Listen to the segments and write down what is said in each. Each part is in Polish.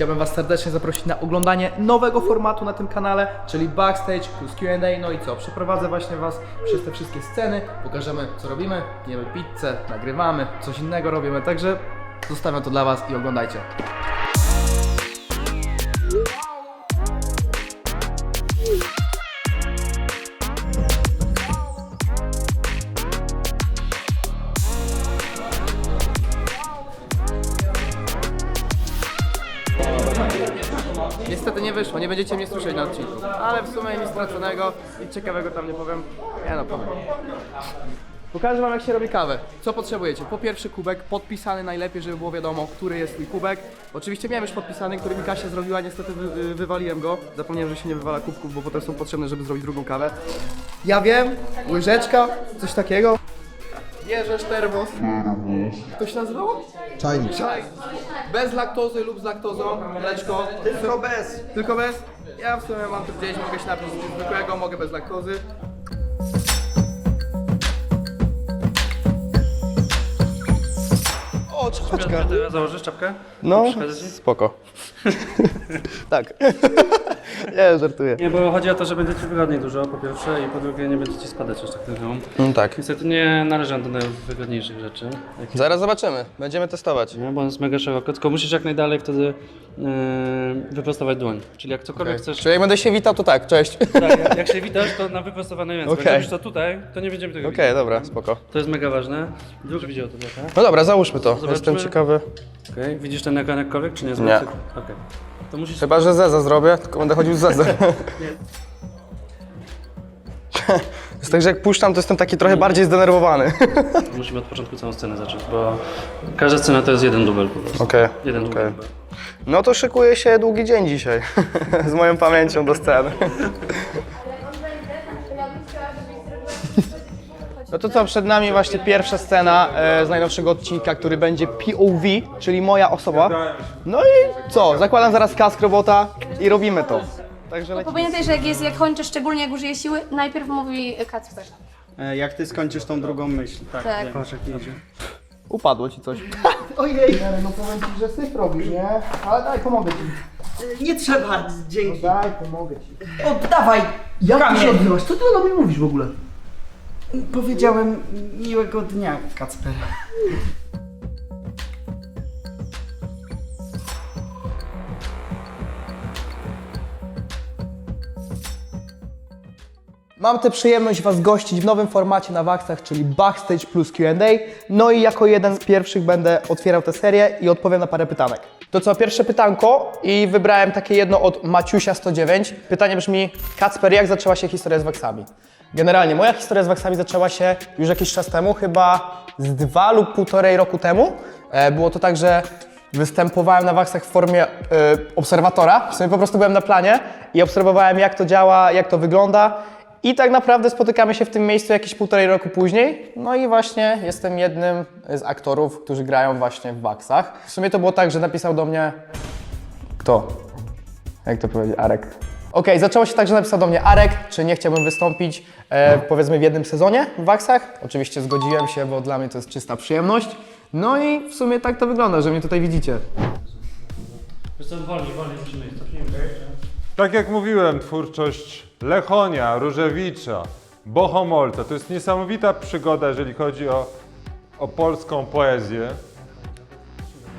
chciałbym Was serdecznie zaprosić na oglądanie nowego formatu na tym kanale, czyli Backstage plus Q&A. No i co, przeprowadzę właśnie Was przez te wszystkie sceny, pokażemy co robimy, jemy pizzę, nagrywamy, coś innego robimy, także zostawiam to dla Was i oglądajcie. Niestety nie będziecie mnie słyszeć na odcinku. Ale w sumie nic straconego i ciekawego tam nie powiem. Ja no powiem. Pokażę wam jak się robi kawę. Co potrzebujecie? Po pierwsze kubek, podpisany najlepiej, żeby było wiadomo, który jest twój kubek. Oczywiście miałem już podpisany, który mi Kasia zrobiła, niestety wy, y, wywaliłem go. Zapomniałem, że się nie wywala kubków, bo potem są potrzebne, żeby zrobić drugą kawę. Ja wiem, łyżeczka, coś takiego. Bierzesz termos. To się nazywało? Czajnik. Czaj. Bez laktozy lub z laktozą, mleczko. Tylko bez. Tylko bez? Ja w sumie mam to gdzieś, mogę się napić z zwykłego, mogę bez laktozy. O, założysz czapkę? No, spoko. tak. nie, żartuję. Nie, bo chodzi o to, że będziecie wygodniej dużo, po pierwsze, i po drugie nie będziecie spadać aż tak dużo. No tak. Niestety nie należą do najwygodniejszych rzeczy. jakie- Zaraz zobaczymy, będziemy testować. Nie, bo on jest mega szeroko, tylko musisz jak najdalej wtedy yy, wyprostować dłoń. Czyli jak cokolwiek chcesz, Czyli jak będę się witał, to tak, cześć. Okej, tak, jak- jak się witasz, to na wyprostowanej ręce. Okej. Jak robisz to tutaj, to nie będziemy tego widzieć. dobra, spoko. To jest mega ważne. Drugi widział to trochę. No dobra, załóżmy to. Jestem ciekawy. Okej, widzisz ten ekran jakkolwiek, czy nie? Nie. Okej. To musisz... Chyba, że Zeza zrobię, tylko będę chodził z Zezem. Jest tak, że jak puszczam, to jestem taki trochę bardziej zdenerwowany. Musimy od początku całą scenę zacząć, bo każda scena to jest jeden dubel po prostu. Okej. Jeden długi okej. dubel. No to szykuje się długi dzień dzisiaj. Z moją pamięcią do sceny. No to co, przed nami właśnie pierwsza scena e, z najnowszego odcinka, który będzie POV, czyli moja osoba. No i co, zakładam zaraz kask robota i robimy to. Także lecimy. Pamiętaj, że jak, jest, jak kończysz, szczególnie jak użyje siły, najpierw mówi Kacper. E, Jak ty skończysz tą drugą myśl. Tak. Tak. Patrz jak idzie. Upadło ci coś. Ojej, no powiem ci, że syf robisz, nie? Ale daj, pomogę ci. Nie trzeba, dzięki. Daj, pomogę ci. Oddawaj! Jak ty się odzywasz? Co ty do mnie mówisz w ogóle? Powiedziałem miłego dnia, Kacper. Mam tę przyjemność Was gościć w nowym formacie na Waxach, czyli Backstage plus Q&A. No i jako jeden z pierwszych będę otwierał tę serię i odpowiem na parę pytanek. To co, pierwsze pytanko i wybrałem takie jedno od Maciusia109. Pytanie brzmi, Kacper, jak zaczęła się historia z Waxami? Generalnie moja historia z Waxami zaczęła się już jakiś czas temu, chyba z dwa lub półtorej roku temu. E, Było to tak, że Występowałem na Waxach w formie e, obserwatora, w sumie po prostu byłem na planie i obserwowałem jak to działa, jak to wygląda i tak naprawdę spotykamy się w tym miejscu jakieś półtorej roku później. No i właśnie jestem jednym z aktorów, którzy grają właśnie w Waxach. W sumie to było tak, że napisał do mnie... Kto? Jak to powiedzieć? Arek. Okej, zaczęło się tak, że napisał do mnie Arek, czy nie chciałbym wystąpić e, powiedzmy w jednym sezonie w Waxach. Oczywiście zgodziłem się, bo dla mnie to jest czysta przyjemność. No i w sumie tak to wygląda, że mnie tutaj widzicie. Wiesz co, wolniej, wolniej się. Tak jak mówiłem, twórczość Lechonia, Różewicza, Bohomolca to jest niesamowita przygoda, jeżeli chodzi o, o polską poezję.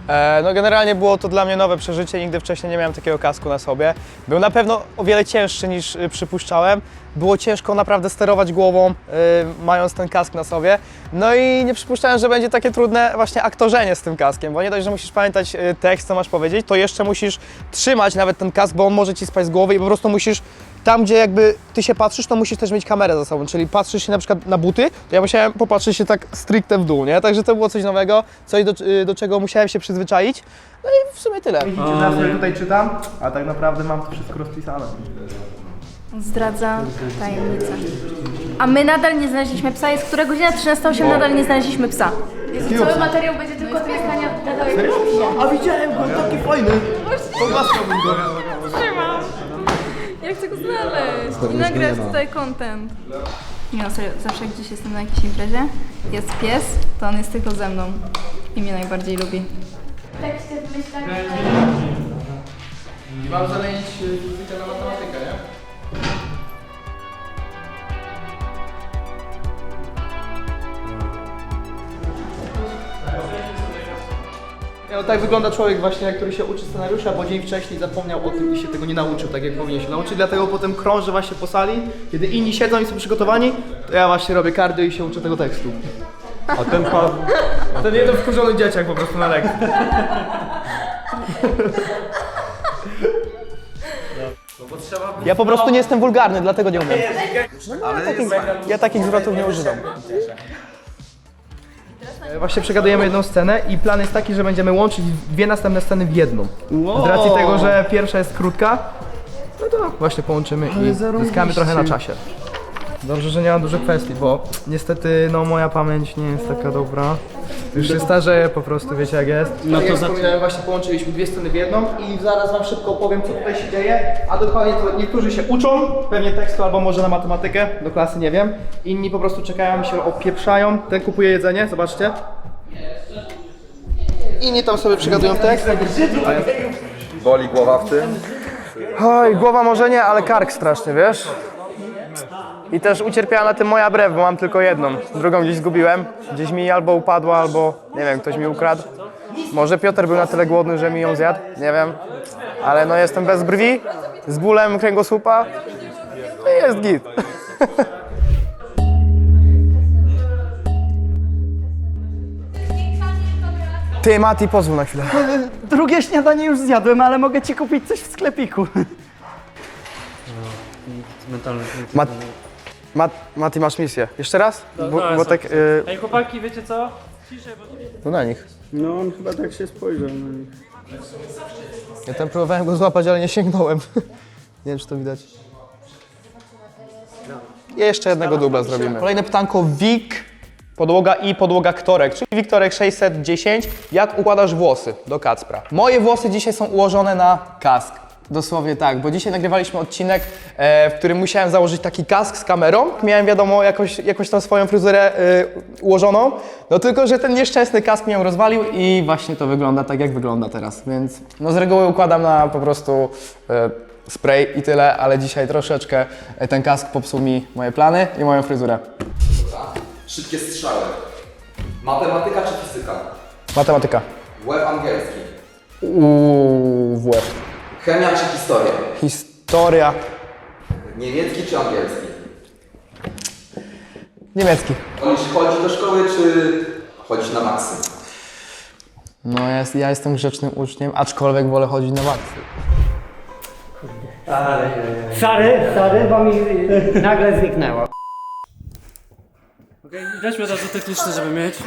E, no generalnie było to dla mnie nowe przeżycie, nigdy wcześniej nie miałem takiego kasku na sobie. Był na pewno o wiele cięższy niż y, przypuszczałem. Było ciężko naprawdę sterować głową, y, mając ten kask na sobie. No i nie przypuszczałem, że będzie takie trudne właśnie aktorzenie z tym kaskiem, bo nie dość, że musisz pamiętać y, tekst, co masz powiedzieć, to jeszcze musisz trzymać nawet ten kask, bo on może ci spaść z głowy i po prostu musisz tam, gdzie jakby ty się patrzysz, to musisz też mieć kamerę za sobą, czyli patrzysz się na przykład na buty, to ja musiałem popatrzeć się tak stricte w dół, nie? Także to było coś nowego, coś do, y, do czego musiałem się przyzwyczaić. No i w sumie tyle. Widzicie, ja tutaj czytam, a tak naprawdę mam to wszystko rozpisane. Zdradza tajemnicę. A my nadal nie znaleźliśmy psa. Jest która godzina 13.08, nadal nie znaleźliśmy psa. Jezu, cały materiał będzie tylko do jechania dalej. A widziałem go, taki fajny. Pogłaskałbym go. Chcę go znaleźć i nagrać tutaj content. Nie no, serio, zawsze jak gdzieś jestem na jakiejś imprezie, jest pies, to on jest tylko ze mną i mnie najbardziej lubi. W tekście wymyślamy, Mam zamienić fizykę na matematykę, nie? No tak wygląda człowiek właśnie, który się uczy scenariusza, bo dzień wcześniej zapomniał o tym i się tego nie nauczył, tak jak powinien się nauczyć, dlatego potem krąży właśnie po sali, kiedy inni siedzą i są przygotowani, to ja właśnie robię kardio i się uczę tego tekstu. A ten pan, Ten jeden wkurzony dzieciak po prostu na lekcji. Ja po prostu nie jestem wulgarny, dlatego nie umiem. No, ja, takich, ja takich zwrotów nie używam. E, Właśnie przegadujemy jedną scenę i plan jest taki, że będziemy łączyć dwie następne sceny w jedną. Z racji tego, że pierwsza jest krótka, no to właśnie połączymy i zyskamy trochę na czasie. Dobrze, że nie mam dużo kwestii, bo niestety no moja pamięć nie jest taka dobra. Już się starzeję, po prostu wiecie jak jest. No tak to jak wspominałem, właśnie połączyliśmy dwie sceny w jedną i zaraz wam szybko opowiem co tutaj się dzieje, a dokładnie to niektórzy się uczą, pewnie tekstu albo może na matematykę, do klasy nie wiem. Inni po prostu czekają, się opieprzają, ten kupuje jedzenie, zobaczcie. Inni tam sobie przygadują tekst. Boli głowa w tym? Oj, głowa może nie, ale kark strasznie, wiesz? I też ucierpiała na tym moja brew, bo mam tylko jedną. Drugą gdzieś zgubiłem. Gdzieś mi albo upadła, albo nie wiem, ktoś mi ukradł. Może Piotr był na tyle głodny, że mi ją zjadł, nie wiem. Ale no jestem bez brwi, z bólem kręgosłupa i jest git. Ty, Mati, pozwól na chwilę. Drugie śniadanie już zjadłem, ale mogę ci kupić coś w sklepiku. Mentalny. Mat, Mat, Mati, masz misję. Jeszcze raz? Bo, no, bo tak... Y, Ej chłopaki, wiecie co? no na nich. No on chyba tak się spojrzał na nich. Ja tam próbowałem go złapać, ale nie sięgnąłem. nie wiem, czy to widać. Jeszcze jednego dubla zrobimy. Kolejne pytanko. Wik, podłoga i podłoga Ktorek, czyli Wiktorek 610. Jak układasz włosy do Kacpra? Moje włosy dzisiaj są ułożone na kask. Dosłownie tak, bo dzisiaj nagrywaliśmy odcinek, e, w którym musiałem założyć taki kask z kamerą. Miałem wiadomo jakoś, jakoś tam swoją fryzurę e, ułożoną. No tylko, że ten nieszczęsny kask mnie ją rozwalił i właśnie to wygląda tak, jak wygląda teraz. Więc no z reguły układam na po prostu e, spray i tyle, ale dzisiaj troszeczkę e, ten kask popsuł mi moje plany i moją fryzurę. Szybkie strzały. Matematyka czy fizyka? Matematyka. Łeb angielski. Uuu, w łeb. Chemia czy historia? Historia. Niemiecki czy angielski? Niemiecki. Wolisz chodzić do szkoły czy chodzić na maksy? No ja, jest, ja jestem grzecznym uczniem, aczkolwiek wolę chodzić na maksy. Sorry, sorry, bo mi nagle zniknęło. Okej, weźmy razu techniczne, żeby mieć. To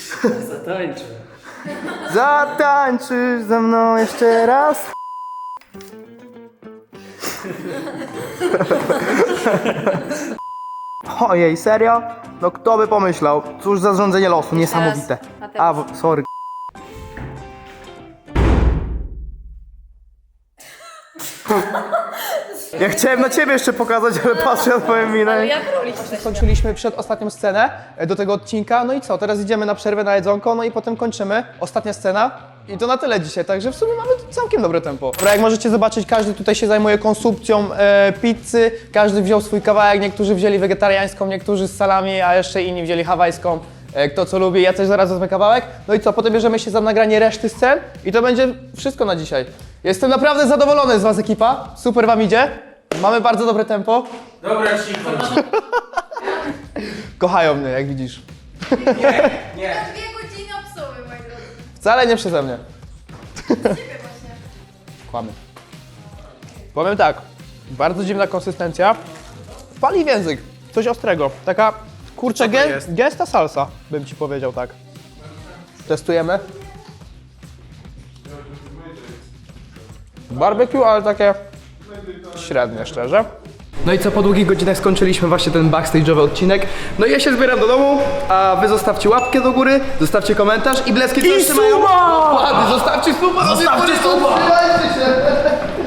Zatańczy. Zatańczysz ze mną jeszcze raz? Ojej, serio? No kto by pomyślał? Cóż za zrządzenie losu, niesamowite. A, w- sorry. Ja chciałem na ciebie jeszcze pokazać, ale patrzę na twoją minę. Skończyliśmy przed ostatnią scenę e, do tego odcinka, no i co, teraz idziemy na przerwę na jedzonko, no i potem kończymy. Ostatnia scena i to na tyle dzisiaj, także w sumie mamy całkiem dobre tempo. Dobra, jak możecie zobaczyć, każdy tutaj się zajmuje konsumpcją e, pizzy, każdy wziął swój kawałek, niektórzy wzięli wegetariańską, niektórzy z salami, a jeszcze inni wzięli hawajską. E, Kto co lubi, ja też zaraz wezmę kawałek. No i co, potem bierzemy się za nagranie reszty scen i to będzie wszystko na dzisiaj. Jestem naprawdę zadowolony z was ekipa, super wam idzie, mamy bardzo dobre tempo. Kochają mnie, jak widzisz. Dwie godziny obsuły, moi drodzy. Wcale nie przeze mnie. Kłamy. Powiem tak, bardzo dziwna konsystencja. Pali w język, coś ostrego. Taka, kurczę, gę, gęsta salsa, bym ci powiedział tak. Testujemy. Barbecue, ale takie średnie, szczerze. No i co, po długich godzinach skończyliśmy właśnie ten backstage'owy odcinek. No i ja się zbieram do domu, a wy zostawcie łapkę do góry, zostawcie komentarz i bleski co jeszcze mają? Dokładnie, zostawcie suba! Zostawcie suba! Trzymajcie się!